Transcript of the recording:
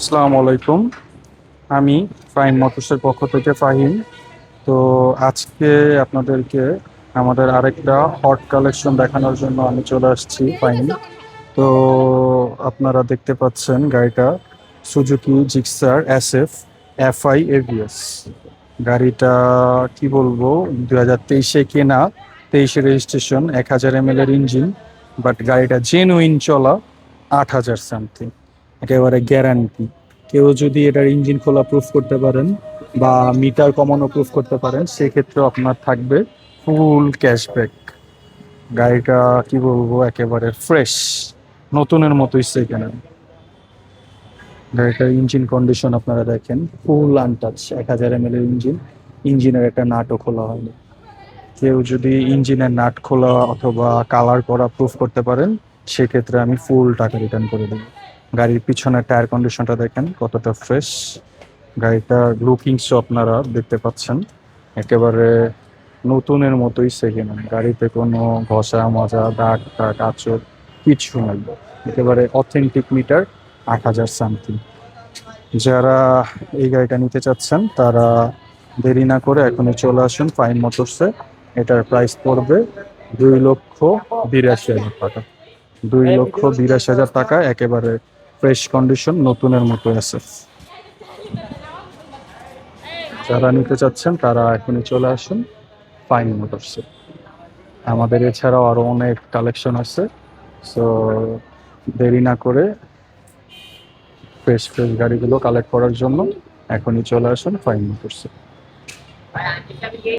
আসসালামু আলাইকুম। আমি ফাইন মোটরসের পক্ষ থেকে ফাহিম। তো আজকে আপনাদেরকে আমাদের আরেকটা হট কালেকশন দেখানোর জন্য আমি চলে আসছি ফাইন তো আপনারা দেখতে পাচ্ছেন গাড়িটা Suzuki Gixxer S F FI ABS গাড়িটা কি বলব দু হাজার তেইশে কেনা, তেইশে রেজিস্ট্রেশন এক হাজার এম এর ইঞ্জিন বাট গাড়িটা জেনুইন চলা আট হাজার সামথিং একেবারে গ্যারান্টি কেউ যদি এটার ইঞ্জিন খোলা প্রুফ করতে পারেন বা মিটার কমানো প্রুফ করতে পারেন, সেক্ষেত্রেও আপনার থাকবে ফুল ক্যাশব্যাক গাড়িটা, কি বলব, একেবারে ফ্রেশ নতুনের মতোই সেকেন্ড গাড়িটার ইঞ্জিন কন্ডিশন আপনারা দেখেন ফুল আনটাচ এক হাজার এম এর ইঞ্জিন ইঞ্জিনের একটা নাটও খোলা হয়নি। কেউ যদি ইঞ্জিনের নাট খোলা অথবা কালার করা প্রুফ করতে পারেন, সেক্ষেত্রে আমি ফুল টাকা রিটার্ন করে দেবো। গাড়ির পিছনের টায়ার কন্ডিশনটা দেখেন, কতটা ফ্রেশ গাড়িটার লুকিংসও আপনারা দেখতে পাচ্ছেন। একেবারে নতুনের মতোই সেকেন্ড গাড়িতে কোনো ঘষা মজা দাগ টাগ আচর কিছু নেই। একেবারে অথেন্টিক মিটার আট হাজার সামথিং যারা এই গাড়িটা নিতে চাচ্ছেন, তারা দেরি না করে এখনই চলে আসুন ফাইন মোটরসে এটার প্রাইস পড়বে দুই লক্ষ বিরাশি হাজার টাকা। দুই লক্ষ বিরাশি হাজার টাকা, একেবারে ফ্রেশ কন্ডিশন, নতুনের মতো আছে। যারা নিতে চাচ্ছেন, তারা এখনই চলে আসুন ফাইন মোটরসে আমাদের এছাড়াও আরও অনেক কালেকশন আছে সো দেরি না করে ফ্রেশ ফ্রেশ গাড়িগুলো কালেক্ট করার জন্য এখনই চলে আসুন ফাইন মোটরসে